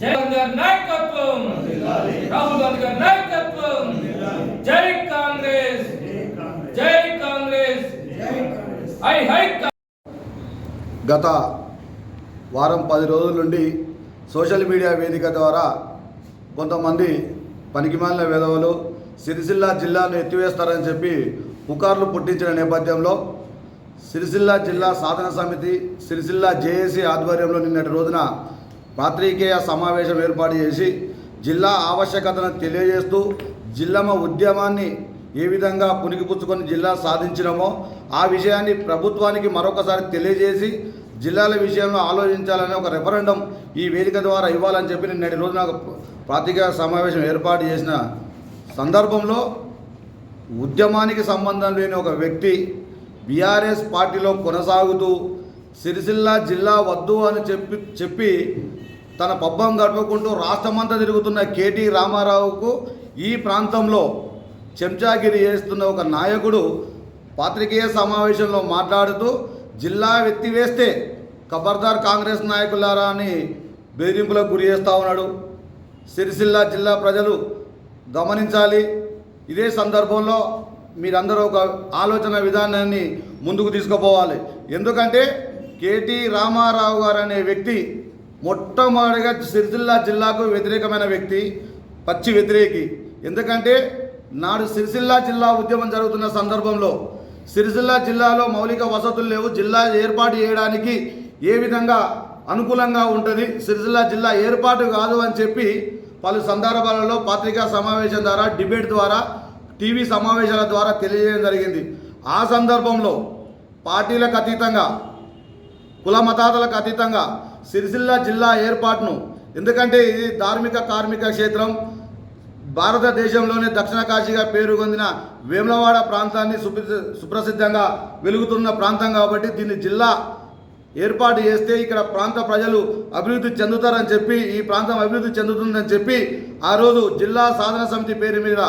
జగన్ గారి నాయకత్వం. రాహుల్ గాంధీ గారి నాయకత్వం. జై కాంగ్రెస్. జై కాంగ్రెస్. ఐ హై గత వారం పది రోజుల నుండి సోషల్ మీడియా వేదిక ద్వారా కొంతమంది పనికిమాలిన విధవలు సిరిసిల్ల జిల్లాను ఎత్తివేస్తారని చెప్పి పుకార్లు పుట్టించిన నేపథ్యంలో సిరిసిల్ల జిల్లా సాధన సమితి సిరిసిల్ల జేఏసీ ఆధ్వర్యంలో నిన్నటి రోజున పాత్రికేయ సమావేశం ఏర్పాటు చేసి జిల్లా ఆవశ్యకతను తెలియజేస్తూ జిల్లమ ఉద్యమాన్ని ఏ విధంగా పుణికిపుచ్చుకొని జిల్లా సాధించినమో ఆ విషయాన్ని ప్రభుత్వానికి మరొకసారి తెలియజేసి జిల్లాల విషయంలో ఆలోచించాలని ఒక రెఫరెండం ఈ వేదిక ద్వారా ఇవ్వాలని చెప్పి నేటి రోజున ఒక పాతిక సమావేశం ఏర్పాటు చేసిన సందర్భంలో ఉద్యమానికి సంబంధం లేని ఒక వ్యక్తి బీఆర్ఎస్ పార్టీలో కొనసాగుతూ సిరిసిల్ల జిల్లా వద్దు అని చెప్పి చెప్పి తన పబ్బం గడుపుకుంటూ రాష్ట్రమంతా తిరుగుతున్న కేటీ రామారావుకు ఈ ప్రాంతంలో చెంచాగిరి చేస్తున్న ఒక నాయకుడు పాత్రికేయ సమావేశంలో మాట్లాడుతూ జిల్లా ఎత్తివేస్తే ఖబర్దార్ కాంగ్రెస్ నాయకులారా అని బెదిరింపులకు గురి చేస్తూ ఉన్నాడు. సిరిసిల్ల జిల్లా ప్రజలు గమనించాలి. ఇదే సందర్భంలో మీరందరూ ఒక ఆలోచన విధానాన్ని ముందుకు తీసుకుపోవాలి. ఎందుకంటే కేటీ రామారావు గారు అనే వ్యక్తి మొట్టమొదటిగా సిరిసిల్ల జిల్లాకు వ్యతిరేకమైన వ్యక్తి పచ్చి వ్యతిరేకి. ఎందుకంటే నాడు సిరిసిల్ల జిల్లా ఉద్యమం జరుగుతున్న సందర్భంలో సిరిసిల్ల జిల్లాలో మౌలిక వసతులు లేవు జిల్లా ఏర్పాటు చేయడానికి ఏ విధంగా అనుకూలంగా ఉంటుంది సిరిసిల్ల జిల్లా ఏర్పాటు కాదు అని చెప్పి పలు సందర్భాలలో పత్రికా సమావేశం ద్వారా డిబేట్ ద్వారా టీవీ సమావేశాల ద్వారా తెలియజేయడం జరిగింది. ఆ సందర్భంలో పార్టీలకు అతీతంగా కుల మతాతలకు అతీతంగా సిరిసిల్ల జిల్లా ఏర్పాటును. ఎందుకంటే ఇది ధార్మిక కార్మిక క్షేత్రం. భారతదేశంలోనే దక్షిణ కాశీగా పేరు పొందిన వేములవాడ ప్రాంతాన్ని సుప్ర సుప్రసిద్ధంగా వెలుగుతున్న ప్రాంతం కాబట్టి దీన్ని జిల్లా ఏర్పాటు చేస్తే ఇక్కడ ప్రాంత ప్రజలు అభివృద్ధి చెందుతారని చెప్పి ఈ ప్రాంతం అభివృద్ధి చెందుతుందని చెప్పి ఆ రోజు జిల్లా సాధన సమితి పేరు మీద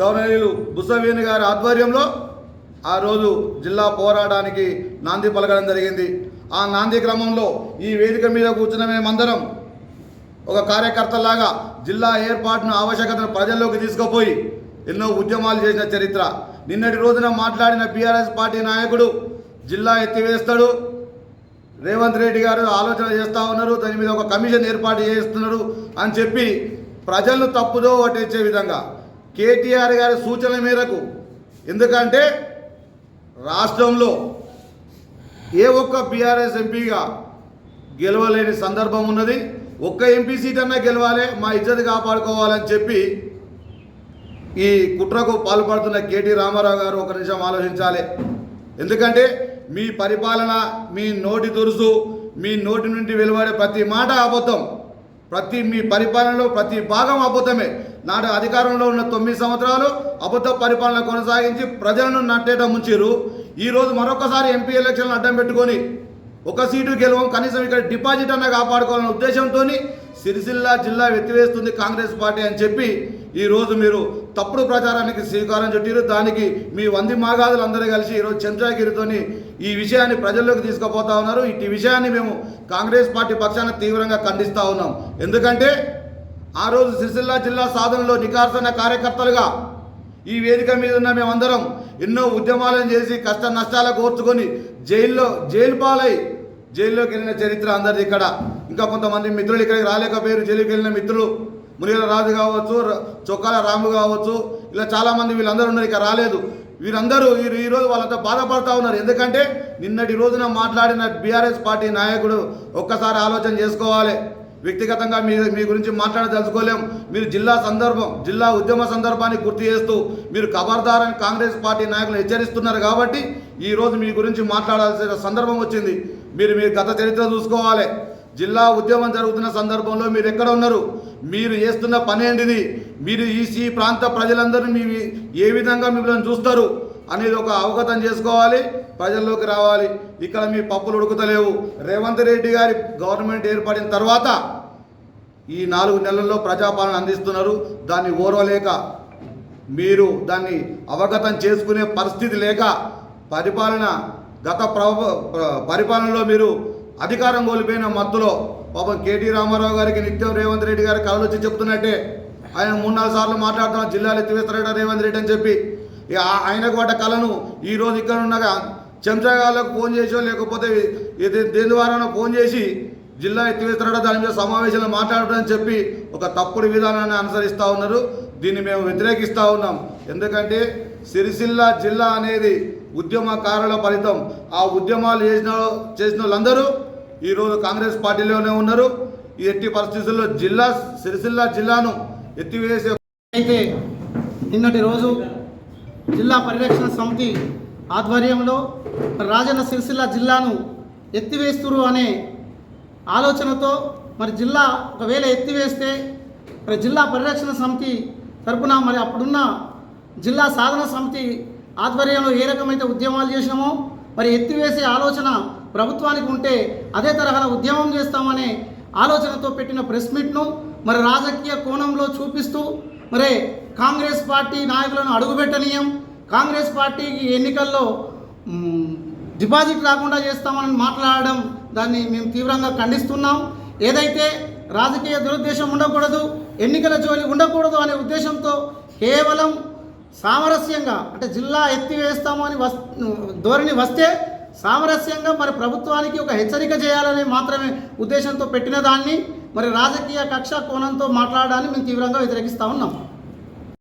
గవర్నరీలు బుసవేణి గారి ఆధ్వర్యంలో ఆ రోజు జిల్లా పోరాటానికి నాంది పలకడం జరిగింది. ఆ నాంది క్రమంలో ఈ వేదిక మీద కూర్చున్న మేమందరం ఒక కార్యకర్తలాగా జిల్లా ఏర్పాటును ఆవశ్యకతను ప్రజల్లోకి తీసుకుపోయి ఎన్నో ఉద్యమాలు చేసిన చరిత్ర. నిన్నటి రోజున మాట్లాడిన బీఆర్ఎస్ పార్టీ నాయకుడు జిల్లా ఎత్తివేస్తాడు. రేవంత్ రెడ్డి గారు ఆలోచన చేస్తూ ఉన్నారు దాని మీద ఒక కమిషన్ ఏర్పాటు చేస్తున్నారు అని చెప్పి ప్రజలను తప్పుదో పట్టించే విధంగా కేటీఆర్ గారి సూచన మేరకు. ఎందుకంటే రాష్ట్రంలో ఏ ఒక్క బీఆర్ఎస్ ఎంపీగా గెలవలేని సందర్భం ఉన్నది. ఒక్క ఎంపీ సీట్ అన్నా గెలవాలి మా ఇజ్జత్ కాపాడుకోవాలని చెప్పి ఈ కుట్రకు పాల్పడుతున్న కేటీ రామారావు గారు ఒక నిమిషం ఆలోచించాలి. ఎందుకంటే మీ పరిపాలన మీ నోటి దురుసు మీ నోటి నుండి వెలువడే ప్రతి మాట అబద్ధం. ప్రతి మీ పరిపాలనలో ప్రతి భాగం అబద్ధమే. నాడు అధికారంలో ఉన్న తొమ్మిది సంవత్సరాలు అబద్ధ పరిపాలన కొనసాగించి ప్రజలను నట్టేట ముంచిరు ఈరోజు మరొకసారి ఎంపీ ఎలక్షన్లు అడ్డం పెట్టుకొని ఒక సీటు గెలవం కనీసం ఇక్కడ డిపాజిట్ అన్న కాపాడుకోవాలనే ఉద్దేశంతో సిరిసిల్ల జిల్లా ఎత్తివేస్తుంది కాంగ్రెస్ పార్టీ అని చెప్పి ఈరోజు మీరు తప్పుడు ప్రచారానికి శ్రీకారం చుట్టారు. దానికి మీ వంది మాగాదులు అందరూ కలిసి ఈరోజు చెంచాగిరితోని ఈ విషయాన్ని ప్రజల్లోకి తీసుకుపోతా ఉన్నారు. ఇటు విషయాన్ని మేము కాంగ్రెస్ పార్టీ పక్షాన తీవ్రంగా ఖండిస్తూ ఉన్నాం. ఎందుకంటే ఆ రోజు సిరిసిల్ల జిల్లా సాధనలో నికార్సన కార్యకర్తలుగా ఈ వేదిక మీద ఉన్న మేమందరం ఎన్నో ఉద్యమాలను చేసి కష్ట నష్టాలకు కోర్చుకొని జైల్లో జైలు పాలై జైల్లోకి వెళ్ళిన చరిత్ర అందరిది ఇక్కడ. ఇంకా కొంతమంది మిత్రులు ఇక్కడికి రాలేకపోయారు. జైలుకి వెళ్ళిన మిత్రులు మునిగల రాజు కావచ్చు చొక్కాల రాము కావచ్చు ఇలా చాలామంది వీళ్ళందరూ ఉన్నారు. ఇక రాలేదు. వీరందరూ వీరు ఈరోజు వాళ్ళంతా బాధపడతా ఉన్నారు. ఎందుకంటే నిన్నటి రోజున మాట్లాడిన బీఆర్ఎస్ పార్టీ నాయకుడు ఒక్కసారి ఆలోచన చేసుకోవాలి. వ్యక్తిగతంగా మీ మీ గురించి మాట్లాడదలుచుకోలేం. మీరు జిల్లా సందర్భం జిల్లా ఉద్యమ సందర్భాన్ని గుర్తు చేస్తూ మీరు ఖబర్దార్ అని కాంగ్రెస్ పార్టీ నాయకులు హెచ్చరిస్తున్నారు కాబట్టి ఈరోజు మీ గురించి మాట్లాడాల్సిన సందర్భం వచ్చింది. మీరు మీ గత చరిత్ర చూసుకోవాలి. జిల్లా ఉద్యమం జరుగుతున్న సందర్భంలో మీరు ఎక్కడ ఉన్నారు? మీరు చేస్తున్న పని ఏంటిది? మీరు ఈ ఈ ప్రాంత ప్రజలందరూ మీ ఏ విధంగా మిమ్మల్ని చూస్తారు? అనేది ఒక అవగతం చేసుకోవాలి ప్రజల్లోకి రావాలి. ఇక్కడ మీ పప్పులు ఉడుకుతలేవు. రేవంత్ రెడ్డి గారి గవర్నమెంట్ ఏర్పడిన తర్వాత ఈ నాలుగు నెలల్లో ప్రజాపాలన అందిస్తున్నారు. దాన్ని ఓర్వలేక మీరు దాన్ని అవగతం చేసుకునే పరిస్థితి లేక పరిపాలన గత ప్రభ పరిపాలనలో మీరు అధికారం కోల్పోయిన మత్తులో పాపం కేటీ రామారావు గారికి నిత్యం రేవంత్ రెడ్డి గారి కళలు వచ్చి చెప్తున్నట్టే. ఆయన మూడు నాలుగు సార్లు మాట్లాడుతున్న జిల్లాలు ఎత్తివేస్తారట రేవంత్ రెడ్డి అని చెప్పి. ఇక ఆ- ఆయనకు పడ్డ కళను ఈ రోజు ఇక్కడ ఉండగా చంద్రగాళ్ళకు ఫోన్ చేసో లేకపోతే ఇది దేని ద్వారా ఫోన్ చేసి జిల్లా ఎత్తివేస్తారట దాని మీద సమావేశంలో మాట్లాడటం చెప్పి ఒక తప్పుడు విధానాన్ని అనుసరిస్తూ ఉన్నారు. దీన్ని మేము వ్యతిరేకిస్తూ ఉన్నాం. ఎందుకంటే సిరిసిల్ల జిల్లా అనేది ఉద్యమకారుల ఫలితం. ఆ ఉద్యమాలు చేసిన చేసిన వాళ్ళందరూ ఈరోజు కాంగ్రెస్ పార్టీలోనే ఉన్నారు. ఈ ఎట్టి పరిస్థితుల్లో జిల్లా సిరిసిల్ల జిల్లాను ఎత్తివేసే అయితే నిన్నటి రోజు జిల్లా పరిరక్షణ సమితి ఆధ్వర్యంలో రాజన్న సిరిసిల్ల జిల్లాను ఎత్తివేస్తురు అనే ఆలోచనతో మరి జిల్లా ఒకవేళ ఎత్తివేస్తే మరి జిల్లా పరిరక్షణ సమితి తరపున మరి అప్పుడున్న జిల్లా సాధన సమితి ఆధ్వర్యంలో ఏ రకమైతే ఉద్యమాలు చేసినామో మరి ఎత్తివేసే ఆలోచన ప్రభుత్వానికి ఉంటే అదే తరహాల ఉద్యమం చేస్తామనే ఆలోచనతో పెట్టిన ప్రెస్ మీట్ను మరి రాజకీయ కోణంలో చూపిస్తూ మరి కాంగ్రెస్ పార్టీ నాయకులను అడుగుపెట్టనీయం. కాంగ్రెస్ పార్టీకి ఎన్నికల్లో డిపాజిట్ రాకుండా చేస్తామని మాట్లాడడం దాన్ని మేము తీవ్రంగా ఖండిస్తున్నాం. ఏదైతే రాజకీయ దురుద్దేశం ఉండకూడదు ఎన్నికల జోలి ఉండకూడదు అనే ఉద్దేశంతో కేవలం సామరస్యంగా అంటే జిల్లా ఎత్తివేస్తాము అని వస్ ధోరణి వస్తే సామరస్యంగా మరి ప్రభుత్వానికి ఒక హెచ్చరిక చేయాలని మాత్రమే ఉద్దేశంతో పెట్టిన దాన్ని మరి రాజకీయ కక్ష కోణంతో మాట్లాడాలని మేము తీవ్రంగా వ్యతిరేకిస్తూ ఉన్నాం.